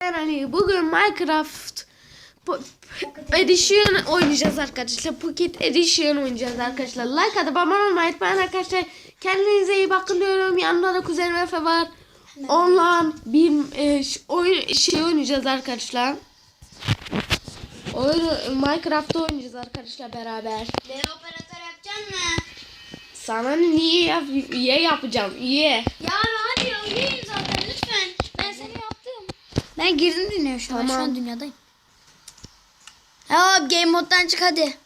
Ben Ali. Bugün Minecraft Edition oynayacağız arkadaşlar. Pocket Edition oynayacağız arkadaşlar. Like atıp abone olmayı unutmayın arkadaşlar. Kendinize iyi bakın diyorum. Yanında da kuzenim Efe var. Online bir e, oyun şey oynayacağız arkadaşlar. Oyun Minecraft'ta oynayacağız arkadaşlar beraber. Beni operatör yapacaksın mı? Sana niye yap ye yapacağım? Ye. Ya hadi ya yiyeyim zaten lütfen. Ben seni yaptım. Ben girdim dünyaya şu an. Şu an dünyadayım. Ya game moddan çık hadi.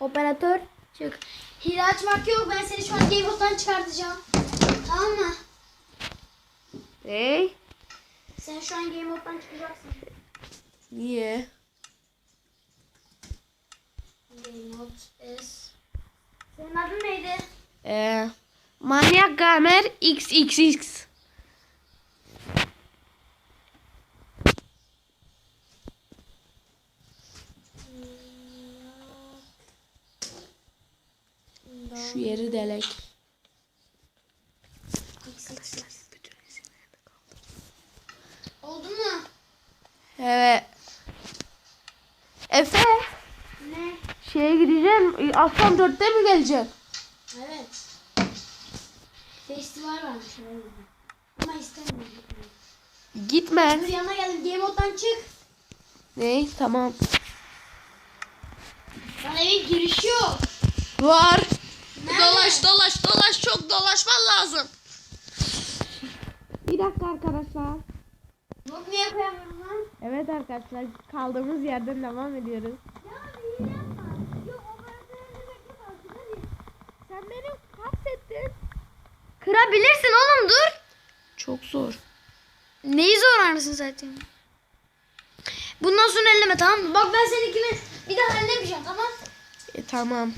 Operatör çık. Hile açmak yok. Ben seni şu an game moddan çıkartacağım. Tamam mı? Ne? Sen şu an game moddan çıkacaksın. Niye? Game mod S. Senin adın neydi? Ee, Manyak Gamer XXX. Şu yeri delek. Oldu mu? Evet. Efe Ne? şeye gideceğim. Akşam dörtte mi geleceğim? Evet. Festival varmış. Ama istemiyorum. Gitme. Dur yanına geldim. Game moddan çık. Ne? Tamam. Lan evin girişi yok. Var. Dolaş dolaş çok dolaşman lazım. Bir dakika arkadaşlar. Yok niye koyamıyorum lan? Evet arkadaşlar kaldığımız yerden devam ediyoruz. Ya iyi yapma. Yok operatörünü bekle kalsın hadi. Sen beni hapsettin. Kırabilirsin oğlum dur. Çok zor. Neyi zor anasını satayım? Bundan sonra elleme tamam mı? Bak ben seninkini bir daha ellemeyeceğim tamam E, tamam.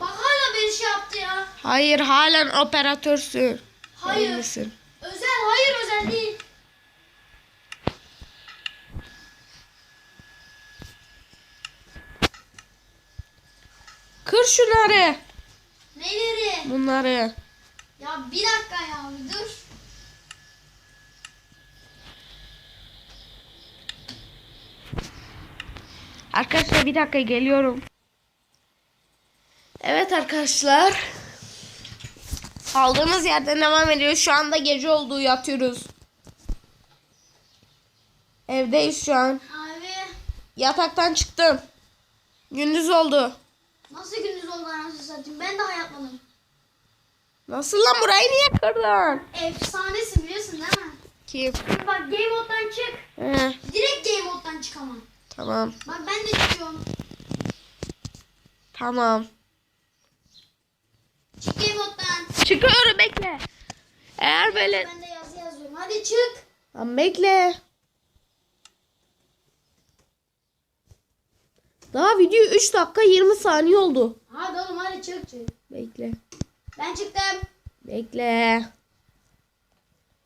Bak hala beni şey yaptı ya. Hayır halen operatörsün. Hayır. Misin? Özel hayır özel değil. Kır şunları. Neleri? Bunları. Ya bir dakika ya bir dur. Arkadaşlar bir dakika geliyorum. Evet arkadaşlar. Kaldığımız yerden devam ediyoruz. Şu anda gece oldu yatıyoruz. Evdeyiz şu an. Abi Yataktan çıktım. Gündüz oldu. nasıl gündüz oldu anasını satayım ben daha yapmadım. Nasıl lan burayı niye kırdın? Efsanesin biliyorsun değil mi? Kim? Bak game moddan çık. He, Direkt game moddan çık ama. tamam. Bak ben de çıkıyorum. Tamam. Çık game moddan. Çıkıyorum bekle. Eğer böyle... Ben de yazı yazıyorum. Hadi çık. Lan bekle. Daha video 3 dakika 20 saniye oldu. Hadi oğlum hadi çık çık. Bekle. Ben çıktım. Bekle.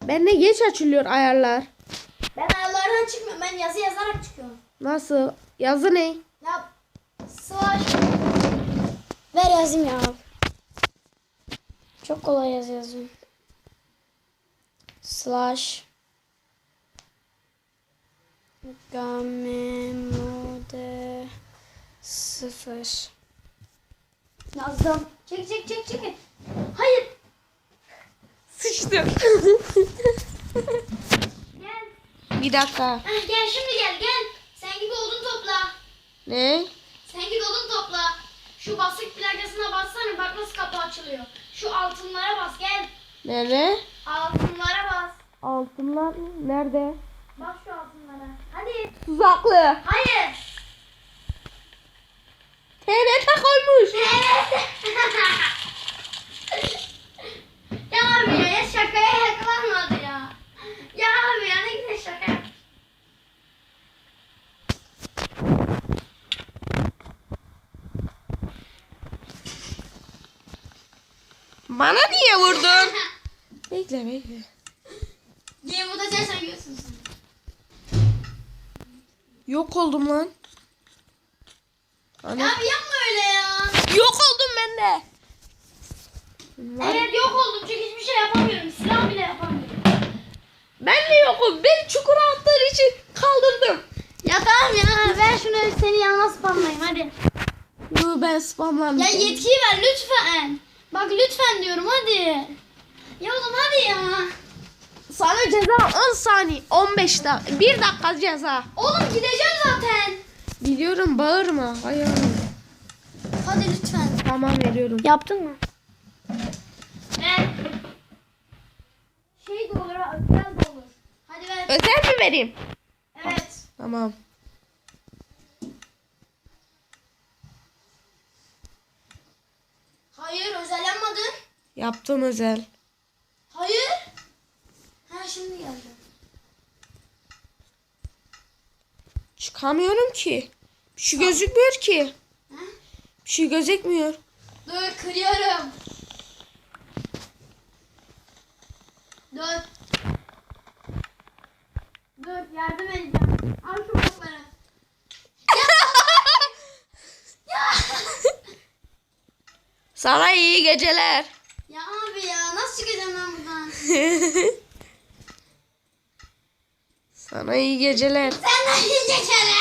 Ben de geç açılıyor ayarlar. Ben ayarlardan çıkmıyorum. Ben yazı yazarak çıkıyorum. Nasıl? Yazı ne? Ya slash. Ver yazayım ya. Çok kolay yazı yazıyorum. Slash. Game mode sıfır. Yazdım. Çek çek çek çek. Hayır. Sıçtım. Gel. Bir dakika. Heh, gel şimdi gel gel. Sen git odun topla. Ne? Sen git odun topla. Şu basık plakasına bassana bak nasıl kapı açılıyor. Şu altınlara bas gel. Nere? Altınlara bas. Altınlar nerede? Bas şu altınlara. Hadi. Tuzaklı. Hayır. TNT koymuş. Ya abi ya, ya şakaya yakalanmadı ya. Ya abi ya ne güzel şaka yap- Bana niye vurdun? bekle bekle. Moda sen yiyorsun sen. Yok oldum lan. Ana. abi yapma öyle ya. Yok oldum ben de. Var. Evet yok oldum çünkü hiçbir şey yapamıyorum. Silah bile yapamıyorum. Ben de yokum. Beni çukura attığı için kaldırdım. Ya tamam ya ver şunu seni yalnız spamlayayım hadi. Yo ben spamlandım. Ya yetkiyi ver lütfen. Bak lütfen diyorum hadi. Ya oğlum hadi ya. Sana ceza 10 saniye. 15 dakika. 1 dakika ceza. Oğlum gideceğim zaten. Biliyorum bağırma. Hayır. Hadi lütfen. Tamam veriyorum. Yaptın mı? Ver. Şey de olur, özel de olur. Hadi ver. Özel mi vereyim? Evet. Tamam. Hayır, özel. Yaptım özel. Hayır. Ha şimdi geldi. Çıkamıyorum ki. Bir şey gözükmüyor ki. Ha? Bir şey gözükmüyor. Dur, kırıyorum. Dur. Dur, yardım edeceğim. Al şu blokları. Sana iyi geceler. Ya abi ya, nasıl çıkacağım ben buradan? Sana iyi geceler. Sen de yiyecek hele.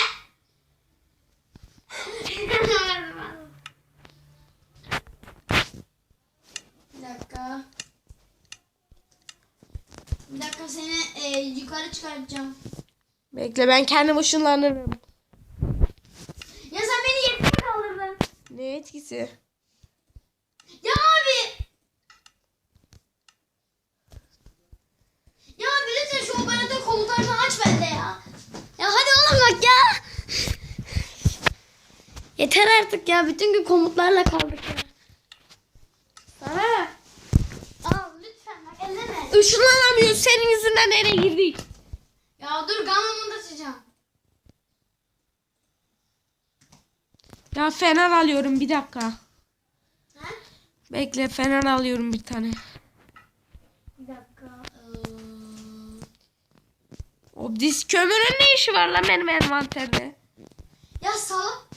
Bir dakika. Bir dakika seni e, yukarı çıkartacağım. Bekle ben kendim ışınlanırım. Ya sen beni yetki kaldırdın. Ne etkisi? Ya abi. Ya abi lütfen şu operatör komutlarını aç bende ya. Ya hadi oğlum bak ya. Yeter artık ya. Bütün gün komutlarla kaldık ya. Sana. Al lütfen bak elleme. Işınlanamıyoruz. Senin yüzünden nereye girdik? Ya dur gamamı da açacağım. Ya fener alıyorum bir dakika. Ha? Bekle fener alıyorum bir tane. Bir dakika. O diz kömürün ne işi var lan benim envanterde? Ya salak.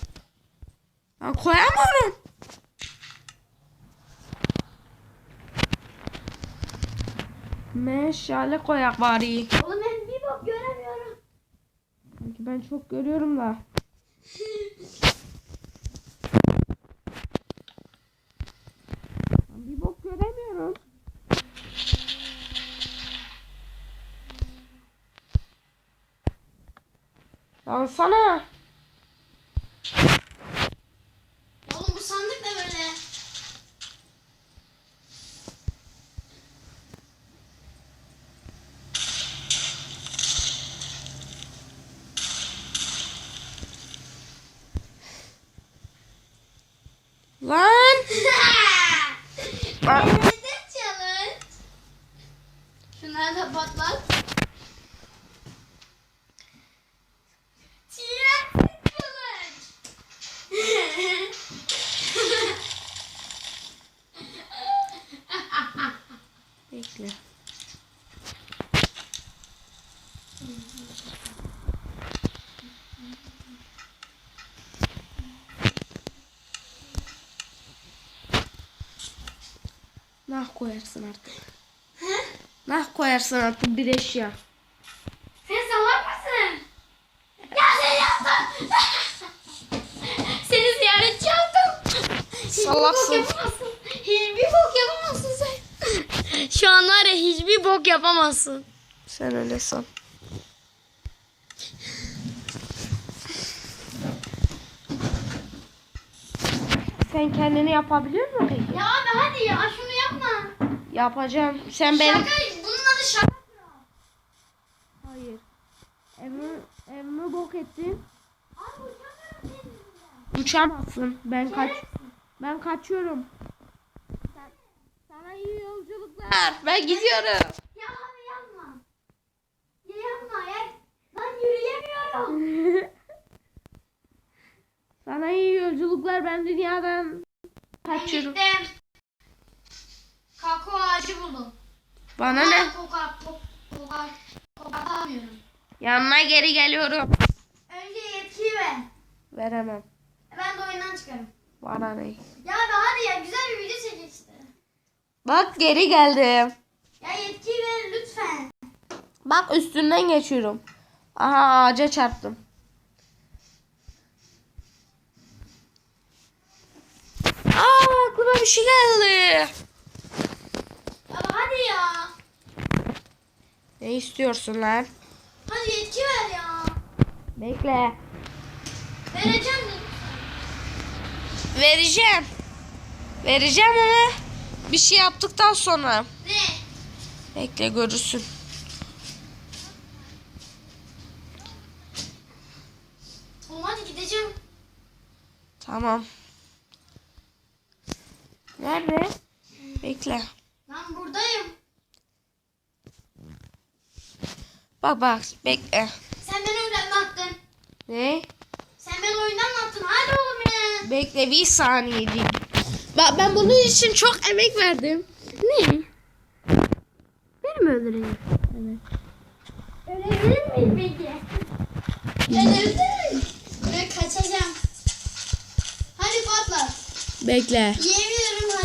Ben koyamıyorum. Meşale koyak bari. Oğlum ben bir bok göremiyorum. Sanki ben çok görüyorum da. Bir bok göremiyorum. Lan sana. Oğlum bu sandık ne böyle? Lan. Challenge. Şunları da patlat. Bekle. Nah koyarsın artık. Nah koyarsın artık bir eşya. Sen salak mısın? Ya sen yaptın. Seni ziyaretçi aldım. Salaksın. Hiçbir bok yapamazsın. Hiçbir bok yapamazsın sen. Şu an var ya hiçbir bok yapamazsın. Sen öyle san. Sen kendini yapabiliyor musun peki? Ya abi hadi ya şunu. Yapacağım. Sen benim... Şaka, bunun adı şaka. Hayır. Evimi, evimi bok ettin. Abi. Uçamazsın. Ben kaç... Ben kaçıyorum. Sen, sana iyi yolculuklar. Ben gidiyorum. Ya abi yapma. Ya yapma ya. Ben yürüyemiyorum. sana iyi yolculuklar. Ben dünyadan kaçıyorum. Gittim. Kakao ağacı buldum. Bana ne? Koka, koka, koka. Yanına geri geliyorum. Önce yetkiyi ver. Veremem. Ben de oyundan çıkarım. Bana ne? Ya abi hadi ya güzel bir video çek işte. Bak geri geldim. Ya yetkiyi ver lütfen. Bak üstünden geçiyorum. Aha ağaca çarptım. Aa aklıma bir şey geldi. Baba hadi ya. Ne istiyorsun lan? Hadi yetki ver ya. Bekle. Vereceğim mi? Vereceğim. Vereceğim ama bir şey yaptıktan sonra. Ne? Bekle görürsün. Oğlum hadi gideceğim. Tamam. Nerede? Bekle. Ben buradayım. Bak bak bekle. Sen beni oyundan attın. Ne? Sen beni oyundan attın. Hadi oğlum ya. Bekle bir saniye değil. Bak ben bunun için çok emek verdim. Ne? Beni mi öldüreyim? Evet. Ölebilir miyim peki? Ölebilir miyim? Ben kaçacağım. Hadi patla. Bekle. Yemin ederim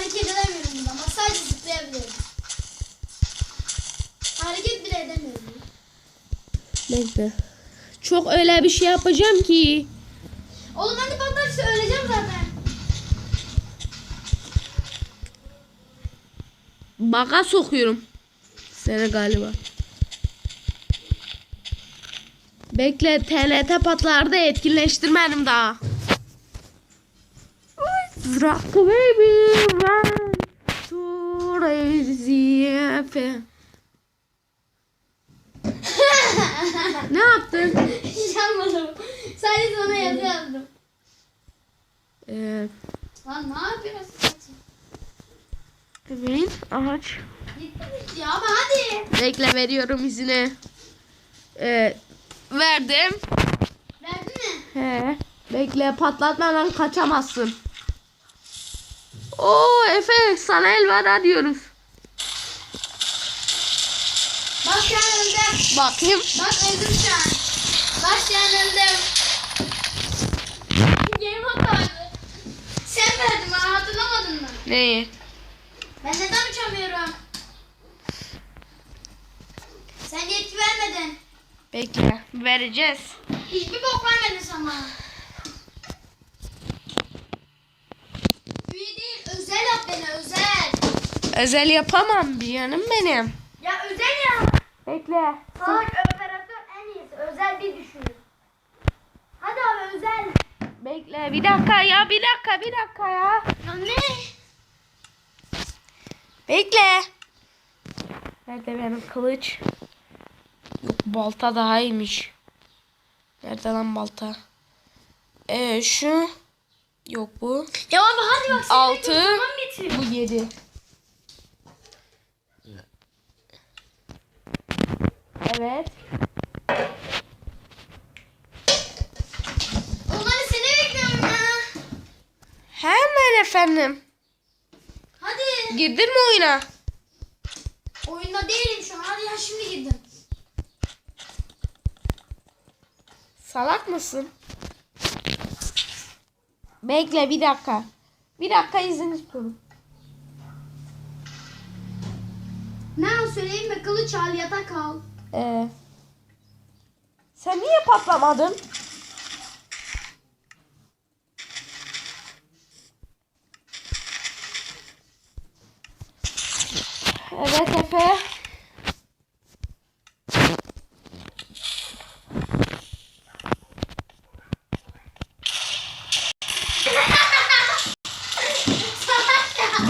Hareket bile edemiyorum. Bekle. Çok öyle bir şey yapacağım ki. Oğlum ben de patlarsa öleceğim zaten. Baka sokuyorum. Seni galiba. Bekle TNT patlarda etkinleştirmedim daha. Rock baby run to crazy FM. Ne yaptın? Hiç yapmadım. Sadece sana yazı yazdım. Ee, Lan ne yapıyorsun? evet ağaç. Gitti ya ama hadi. Bekle veriyorum izini. Ee, verdim. Verdin mi? He. Bekle patlatmadan kaçamazsın. Oo Efe sana el var diyoruz. Bak öldüm. Bakayım. Bak öldüm şu an. Bak şu an öldüm. Game vardı. Sen verdin bana hatırlamadın mı? Neyi? Ben neden uçamıyorum? Sen yetki vermedin. Bekle. Vereceğiz. Hiçbir bok vermedin sen bana. Büyü değil, özel yap beni, özel. Özel yapamam bir yanım benim. Ya özel ya. Bekle. Salak operatör en iyisi, özel bir düşün. Hadi abi özel. Bekle bir dakika ya bir dakika bir dakika ya. Ya ne? Bekle. Nerede benim kılıç? Yok balta daha iyiymiş. Nerede lan balta? Ee, şu. Yok bu. Ya abi hadi bak. Altı. Bu yedi. Evet. Onları seni bekliyorum ya. Hemen efendim. Hadi. Girdin mi oyuna? Oyunda değilim şu an. Hadi ya şimdi girdim. Salak mısın? Bekle bir dakika. Bir dakika izin istiyorum. Ne söyleyeyim mi? Kılıç al, yatak al. Ee, sen niye patlamadın? Evet Efe. Salak ya.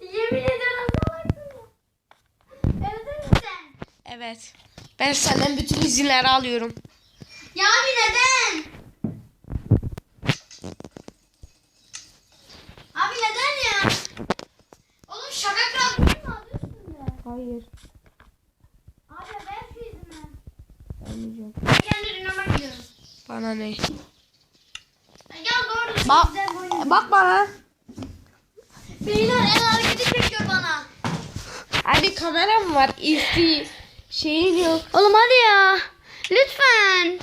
Yemin ediyorum salaksın ya. Öldün mü sen? Evet. Ben senden bütün izinleri alıyorum. Ya abi neden? Abi neden ya? Oğlum şaka kral mi adı üstünde? Hayır. Abi ver şu izini. Vermeyeceğim. Ben kendi ürünüme gidiyorum. Bana ne? Ya Gel doğru. Bak, bak bana. Beyler el hareketi çekiyor bana. Abi kameram var. İzli şeyin yok. Oğlum hadi ya. Lütfen.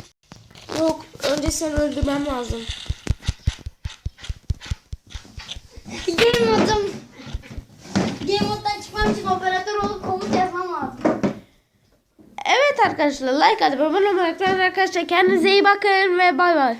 Yok. Önce sen öldürmem lazım. Game modum. Game moddan çıkmam için operatör olup komut yazmam lazım. Evet arkadaşlar like atıp abone olmayı unutmayın arkadaşlar. Kendinize iyi bakın ve bay bay.